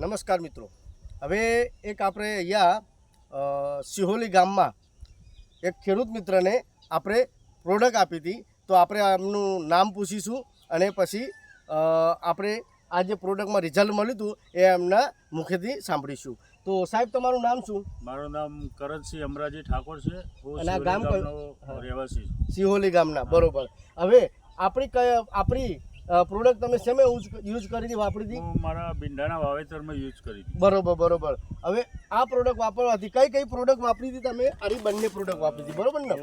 નમસ્કાર મિત્રો. હવે એક આપણે અહીંયા સિહોલી ગામમાં એક ખેડૂત મિત્રને આપણે પ્રોડક્ટ આપી હતી. તો આપણે એમનું નામ પૂછીશું અને પછી આપણે આ જે પ્રોડક્ટમાં રિઝલ્ટ મળ્યું હતું એ એમના મુખેથી સાંભળીશું. તો સાહેબ તમારું નામ શું? મારું નામ કરણસિંહ અમરાજી ઠાકોર છે. અને આ ગામ. રહેવાસી સિહોલી ગામના બરોબર. હવે આપણી આપણી પ્રોડક્ટ તમે શેમે યુઝ યુઝ કરી હતી વાપરી હતી? મારા ભીંડાના વાવેતરમાં યુઝ કરી હતી. બરોબર બરોબર. હવે આ પ્રોડક્ટ વાપરવાથી કઈ કઈ પ્રોડક્ટ વાપરી હતી તમે? આની બંને પ્રોડક્ટ વાપરી હતી બરોબર ને?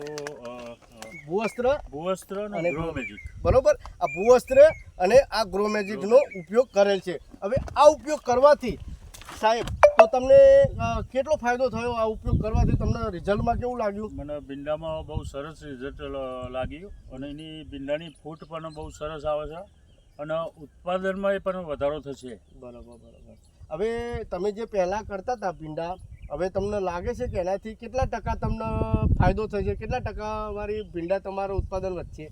ભૂવસ્ત્ર ભૂવસ્ત્ર અને ગ્રો મેજિક બરોબર? આ ભૂવસ્ત્ર અને આ ગ્રો મેજિકનો ઉપયોગ કરેલ છે. હવે આ ઉપયોગ કરવાથી સાહેબ તમને કેટલો ફાયદો થયો આ ઉપયોગ કરવાથી? તમને રિઝલ્ટમાં કેવું લાગ્યું? મને ભીંડામાં બહુ સરસ રિઝલ્ટ લાગ્યું. અને એની ભીંડાની ફૂટ પણ બહુ સરસ આવે છે. અને ઉત્પાદનમાં એ પણ વધારો થશે. બરાબર બરાબર. હવે તમે જે પહેલાં કરતા હતા ભીંડા હવે તમને લાગે છે કે એનાથી કેટલા ટકા તમને ફાયદો થશે? કેટલા ટકા વાળી ભીંડા તમારું ઉત્પાદન વધશે?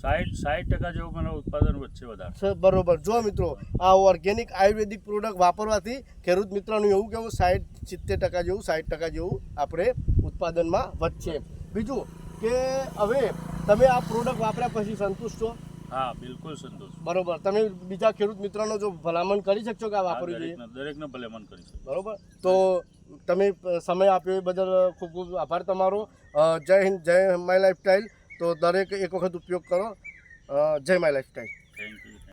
સાઠ સાઠ ટકા જેવું મને ઉત્પાદન વધશે વધારે. બરોબર. જો મિત્રો આ ઓર્ગેનિક આયુર્વેદિક પ્રોડક્ટ વાપરવાથી ખેડૂત મિત્રોનું એવું કેવું સાઠ સિત્તેર ટકા જેવું સાઠ ટકા જેવું આપણે ઉત્પાદનમાં વધશે. બીજું કે હવે તમે આ પ્રોડક્ટ વાપર્યા પછી સંતુષ્ટ છો? હા બિલકુલ સંતોષ બરોબર. તમે બીજા ખેડૂત મિત્રોનો જો ભલામણ કરી શકશો કે આ વાપરવું જોઈએ? દરેકને ભલામણ કરી શકો. બરોબર. તો તમે સમય આપ્યો એ બદલ ખૂબ ખૂબ આભાર તમારો. જય હિન્દ જય માય લાઈફસ્ટાઈલ. તો દરેક એક વખત ઉપયોગ કરો. Jai my time thank you